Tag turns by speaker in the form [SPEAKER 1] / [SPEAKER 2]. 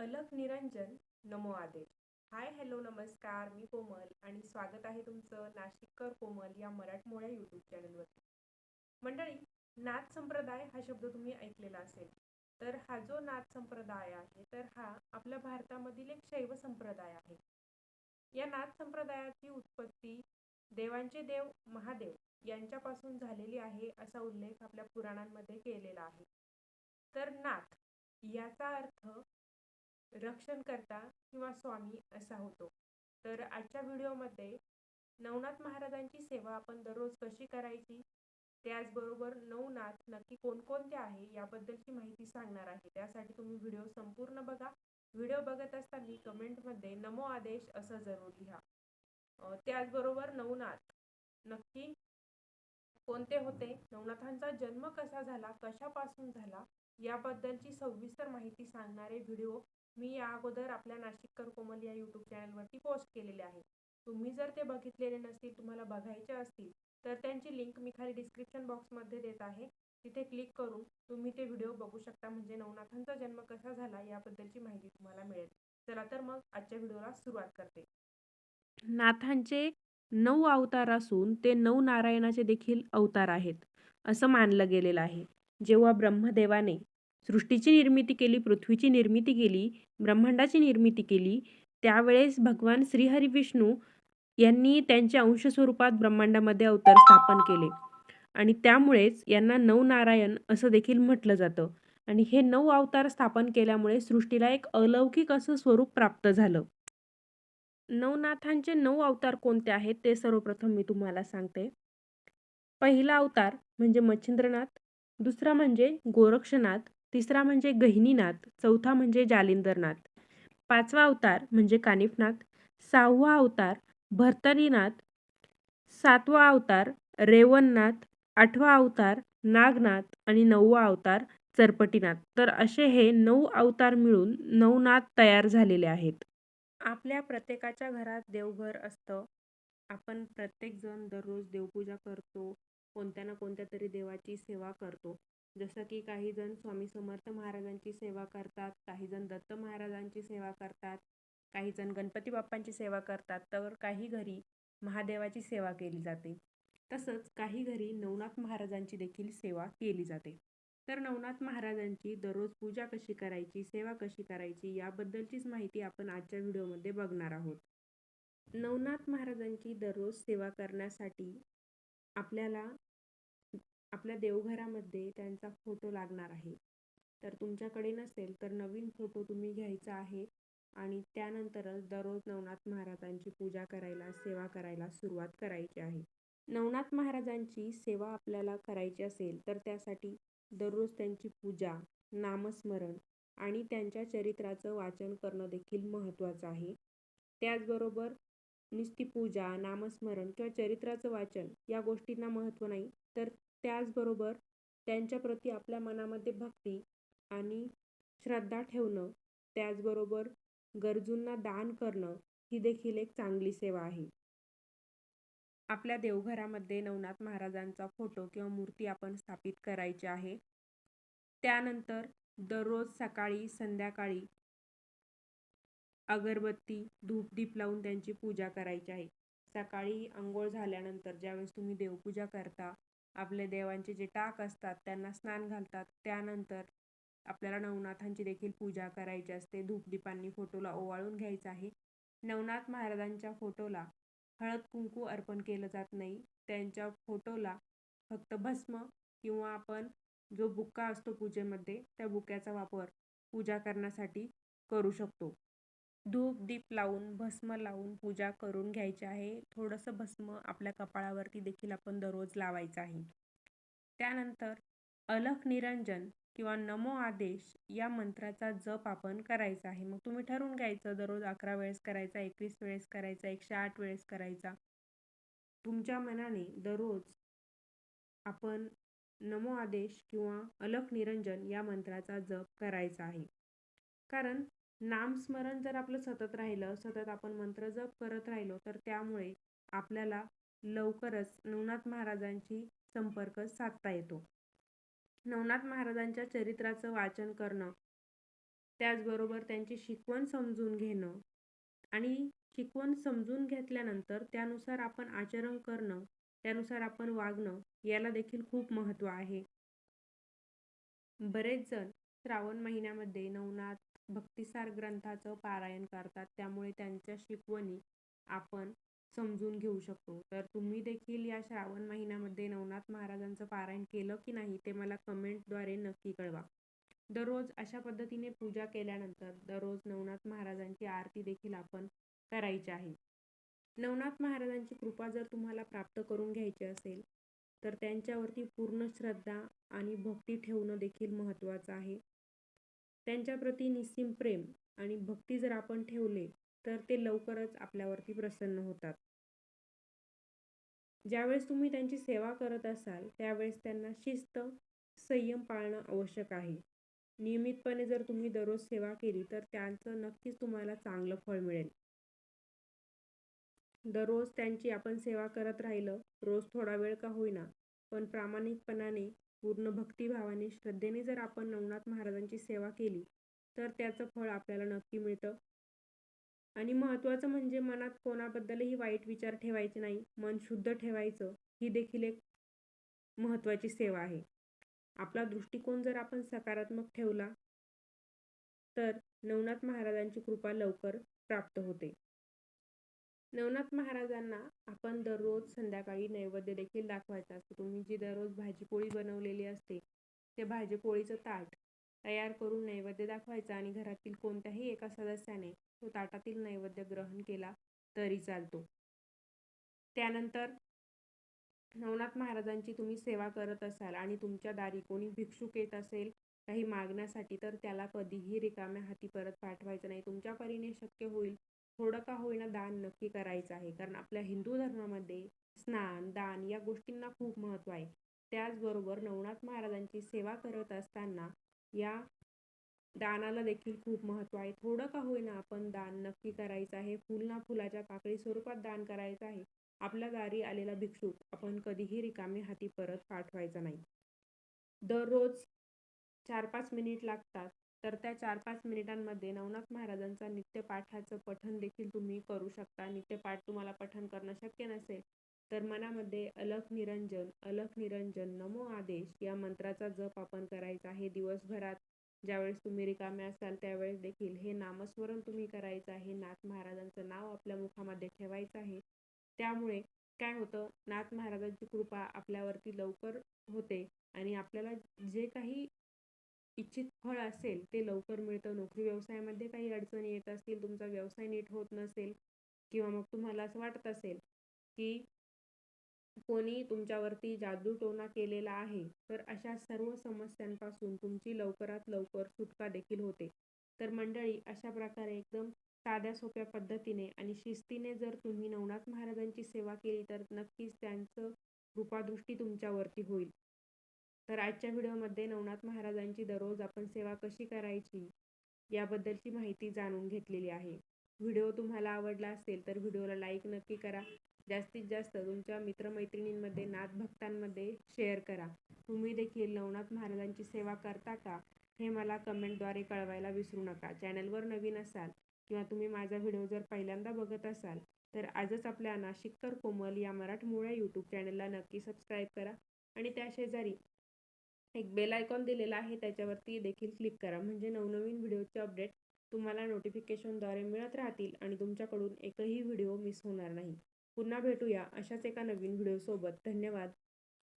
[SPEAKER 1] अलख निरंजन नमो आदेश. Hi hello नमस्कार मी कोमल आणि स्वागत आहे तुमचं नाशिककर कोमल या मराठमोळ्या यूट्यूब चॅनलवरती मंडळी नाथ संप्रदाय हा शब्द तुम्ही ऐकलेला असेल तर हा जो नाथ संप्रदाय आहे तर हा आपल्या भारतामधील एक शैव संप्रदाय आहे. या नाथ संप्रदायाची उत्पत्ती देवांचे देव महादेव यांच्यापासून झालेली आहे असा उल्लेख आपल्या पुराणांमध्ये केलेला आहे. तर नाथ याचा अर्थ रक्षण करता किंवा स्वामी असा होतो. तर आजच्या व्हिडिओमध्ये नवनाथ महाराजांची सेवा आपण दररोज कशी करायची? त्याचबरोबर नवनाथ नक्की कोणकोणते आहे याबद्दलची माहिती सांगणार आहे. त्यासाठी तुम्ही व्हिडिओ संपूर्ण बघा. व्हिडिओ बघत असताना कमेंटमध्ये नमो आदेश असं जरूर लिहा. त्याचबरोबर नवनाथ नक्की कोणते होते? नवनाथांचा जन्म कसा झाला? कशापासून झाला? याबद्दलची सविस्तर माहिती सांगणारे व्हिडिओ मी या अगोदर आपल्या नाशिककर कोमल या यूट्यूब चॅनलवरती पोस्ट केलेले आहे तुम्ही जर ते बघितलेले नसतील तुम्हाला बघायचे असतील तर त्यांची लिंक मी खाली डिस्क्रिप्शन बॉक्समध्ये देत आहे. तिथे क्लिक करून तुम्ही ते व्हिडिओ बघू शकता. म्हणजे नवनाथांचा जन्म कसा झाला याबद्दलची माहिती तुम्हाला मिळेल. चला तर मग आजच्या व्हिडिओला सुरुवात करते. नाथांचे नऊ अवतार असून ते नऊ नारायणाचे देखील अवतार आहेत असं मानलं गेलेलं आहे. जेव्हा ब्रह्मदेवाने सृष्टीची निर्मिती केली पृथ्वीची निर्मिती केली ब्रह्मांडाची निर्मिती केली त्यावेळेस भगवान श्रीहरी विष्णू यांनी त्यांच्या अंश स्वरूपात ब्रह्मांडामध्ये अवतार स्थापन केले. आणि त्यामुळेच यांना नवनारायण असं देखील म्हटलं जातं. आणि हे नऊ अवतार स्थापन केल्यामुळे सृष्टीला एक अलौकिक असं स्वरूप प्राप्त झालं. नवनाथांचे नऊ अवतार कोणते आहेत ते सर्वप्रथम मी तुम्हाला सांगते. पहिला अवतार म्हणजे मच्छिंद्रनाथ दुसरा म्हणजे गोरक्षनाथ तिसरा म्हणजे गहिनीनाथ चौथा म्हणजे जालिंदरनाथ. पाचवा अवतार म्हणजे कानिफनाथ सहावा अवतार भरतरीनाथ सातवा अवतार रेवणनाथ आठवा अवतार नागनाथ आणि नववा अवतार चरपटीनाथ. तर असे हे नऊ अवतार मिळून नवनाथ तयार झालेले आहेत. आपल्या प्रत्येकाच्या घरात देवघर असतं. आपण प्रत्येकजण दररोज देवपूजा करतो. कोणत्या ना कोणत्या तरी देवाची सेवा करतो. जसं की काही जण स्वामी समर्थ महाराजांची सेवा करतात काही जण दत्त महाराजांची सेवा करतात काही जण गणपती बाप्पांची सेवा करतात तर काही घरी महादेवाची सेवा केली जाते. तसंच काही घरी नवनाथ महाराजांची देखील सेवा केली जाते. तर नवनाथ महाराजांची दररोज पूजा कशी करायची सेवा कशी करायची याबद्दलचीच माहिती आपण आजच्या व्हिडिओमध्ये बघणार आहोत. नवनाथ महाराजांची दररोज सेवा करण्यासाठी आपल्याला आपल्या देवघरामध्ये त्यांचा फोटो लागणार आहे. तर तुमच्याकडे नसेल तर नवीन फोटो तुम्ही घ्यायचा आहे आणि त्यानंतरच दररोज नवनाथ महाराजांची पूजा करायला सेवा करायला सुरुवात करायची आहे. नवनाथ महाराजांची सेवा आपल्याला करायची असेल तर त्यासाठी दररोज त्यांची पूजा नामस्मरण आणि त्यांच्या चरित्राचं वाचन करणं देखील महत्त्वाचं आहे. त्याचबरोबर नुसती पूजा नामस्मरण किंवा चरित्राचं वाचन या गोष्टींना महत्त्व नाही तर त्याचबरोबर त्यांच्याप्रती आपल्या मनामध्ये भक्ती आणि श्रद्धा ठेवणं त्याचबरोबर गरजूंना दान करणं ही देखील एक चांगली सेवा आहे. आपल्या देवघरामध्ये नवनाथ महाराजांचा फोटो किंवा मूर्ती आपण स्थापित करायची आहे. त्यानंतर दररोज सकाळी संध्याकाळी अगरबत्ती धूपदीप लावून त्यांची पूजा करायची आहे. सकाळी आंघोळ झाल्यानंतर ज्यावेळेस तुम्ही देवपूजा करता आपले देवांचे जे टाक असतात त्यांना स्नान घालतात. त्यानंतर आपल्याला नवनाथांची देखील पूजा करायची असते. धूपदीपांनी फोटोला ओवाळून घ्यायचं आहे. नवनाथ महाराजांच्या फोटोला हळद कुंकू अर्पण केलं जात नाही. त्यांच्या फोटोला फक्त भस्म किंवा आपण जो बुक्का असतो पूजेमध्ये त्या बुक्याचा वापर पूजा करण्यासाठी करू शकतो. धूप दीप लावून भस्म लावून पूजा करून घ्यायची आहे. थोडंसं भस्म आपल्या कपाळावरती देखील आपण दररोज लावायचं आहे. त्यानंतर अलख निरंजन किंवा नमो आदेश या मंत्राचा जप आपण करायचा आहे. मग तुम्ही ठरवून घ्यायचं दररोज अकरा वेळेस करायचा एकवीस वेळेस करायचा एकशे आठ वेळेस करायचा. तुमच्या मनाने दररोज आपण नमो आदेश किंवा अलख निरंजन या मंत्राचा जप करायचा आहे. कारण नामस्मरण जर आपलं सतत राहिलं सतत आपण मंत्र जप करत राहिलो तर त्यामुळे आपल्याला लवकरच नवनाथ महाराजांशी संपर्क साधता येतो. नवनाथ महाराजांच्या चरित्राचं वाचन करणं त्याचबरोबर त्यांची शिकवण समजून घेणं आणि शिकवण समजून घेतल्यानंतर त्यानुसार आपण आचरण करणं त्यानुसार आपण वागणं याला देखील खूप महत्त्व आहे. बरेच जण श्रावण महिन्यामध्ये नवनाथ भक्तिसार ग्रंथाचं पारायण करतात. त्यामुळे त्यांच्या शिकवणी आपण समजून घेऊ शकतो. तर तुम्ही देखील या श्रावण महिन्यामध्ये नवनाथ महाराजांचं पारायण केलं की नाही ते मला कमेंटद्वारे नक्की कळवा. दररोज अशा पद्धतीने पूजा केल्यानंतर दररोज नवनाथ महाराजांची आरती देखील आपण करायची आहे. नवनाथ महाराजांची कृपा जर तुम्हाला प्राप्त करून घ्यायची असेल तर त्यांच्यावरती पूर्ण श्रद्धा आणि भक्ती ठेवणं देखील महत्त्वाचं आहे. त्यांच्याप्रती निस्सीम प्रेम आणि भक्ती जर आपण ठेवले तर ते लवकरच आपल्यावरती प्रसन्न होतात. ज्यावेळेस तुम्ही त्यांची सेवा करत असाल त्यावेळेस त्यांना शिस्त संयम पाळणं आवश्यक आहे. नियमितपणे जर तुम्ही दररोज सेवा केली तर त्यांचं नक्कीच तुम्हाला चांगलं फळ मिळेल. दररोज त्यांची आपण सेवा करत राहिलं रोज थोडा वेळ का होईना पण प्रामाणिकपणाने पूर्ण भक्तिभावाने श्रद्धेने जर आपण नवनाथ महाराजांची सेवा केली तर त्याचं फळ आपल्याला नक्की मिळतं. आणि महत्त्वाचं म्हणजे मनात कोणाबद्दलही वाईट विचार ठेवायचे नाही मन शुद्ध ठेवायचं ही देखील एक महत्त्वाची सेवा आहे. आपला दृष्टिकोन जर आपण सकारात्मक ठेवला तर नवनाथ महाराजांची कृपा लवकर प्राप्त होते. नवनाथ महाराजांना आपण दररोज संध्याकाळी नैवेद्य देखील दाखवायचा असतो. तुम्ही जी दररोज भाजीपोळी बनवलेली असते ते भाजीपोळीचं ताट तयार करून नैवेद्य दाखवायचा आणि घरातील कोणत्याही एका सदस्याने तो ताटातील नैवेद्य ग्रहण केला तरी चालतो. त्यानंतर नवनाथ महाराजांची तुम्ही सेवा करत असाल आणि तुमच्या दारी कोणी भिक्षुक येत असेल काही मागण्यासाठी तर त्याला कधीही रिकाम्या हाती परत पाठवायचं नाही. तुमच्या परीने शक्य होईल थोडं का होईना दान नक्की करायचं आहे. कारण आपल्या हिंदू धर्मामध्ये स्नान दान या गोष्टींना खूप महत्त्व आहे. त्याचबरोबर नवनाथ महाराजांची सेवा करत असताना या दानाला देखील खूप महत्त्व आहे. थोडं का होईना आपण दान नक्की करायचं आहे. फुल ना फुलाच्या पाकळी स्वरूपात दान करायचं आहे. आपल्या दारी आलेला भिक्षुक आपण कधीही रिकामी हाती परत पाठवायचा नाही. दररोज चार पाच मिनिट लागतात. तर त्या चार पाच मिनिटांमध्ये नवनाथ महाराजांचा नित्यपाठाचं पठण देखील तुम्ही करू शकता. नित्यपाठ तुम्हाला पठण करणं शक्य नसेल तर मनामध्ये अलख निरंजन अलख निरंजन नमो आदेश या मंत्राचा जप आपण करायचा आहे. दिवसभरात ज्यावेळेस तुम्ही रिकामे असाल त्यावेळेस देखील हे नामस्मरण तुम्ही करायचं आहे. नाथ महाराजांचं नाव आपल्या मुखामध्ये ठेवायचं आहे. त्यामुळे काय होतं नाथ महाराजांची कृपा आपल्यावरती लवकर होते आणि आपल्याला जे काही इच्छित फळ असेल ते लवकर मिळतं. नोकरी व्यवसायामध्ये काही अडचणी येत असतील तुमचा व्यवसाय नीट होत नसेल किंवा मग तुम्हाला असं वाटत असेल की कोणी तुमच्यावरती जादूटोना केलेला आहे तर अशा सर्व समस्यांपासून तुमची लवकरात लवकर सुटका देखील होते. तर मंडळी अशा प्रकारे एकदम साध्या सोप्या पद्धतीने आणि शिस्तीने जर तुम्ही नवनाथ महाराजांची सेवा केली तर नक्कीच त्यांचं कृपादृष्टी तुमच्यावरती होईल. तर आजच्या व्हिडिओमध्ये नवनाथ महाराजांची दररोज आपण सेवा कशी करायची याबद्दलची माहिती जाणून घेतलेली आहे. व्हिडिओ तुम्हाला आवडला असेल तर व्हिडिओला लाईक नक्की करा. जास्तीत जास्त तुमच्या मित्रमैत्रिणींमध्ये नाथ भक्तांमध्ये शेअर करा. तुम्ही देखील नवनाथ महाराजांची सेवा करता का हे मला कमेंटद्वारे कळवायला विसरू नका. चॅनलवर नवीन असाल किंवा तुम्ही माझा व्हिडिओ जर पहिल्यांदा बघत असाल तर आजच आपल्या नाशिककर कोमल या मराठमोळ्या यूट्यूब चॅनलला नक्की सबस्क्राईब करा. आणि त्या शेजारी एक बेल आयकॉन दिलेला आहे त्याच्यावरती देखील क्लिक करा. म्हणजे नवनवीन व्हिडिओचे अपडेट तुम्हाला नोटिफिकेशनद्वारे मिळत राहतील आणि तुमच्याकडून एकही व्हिडिओ मिस होणार नाही. पुन्हा भेटूया अशाच एका नवीन व्हिडिओसोबत. धन्यवाद.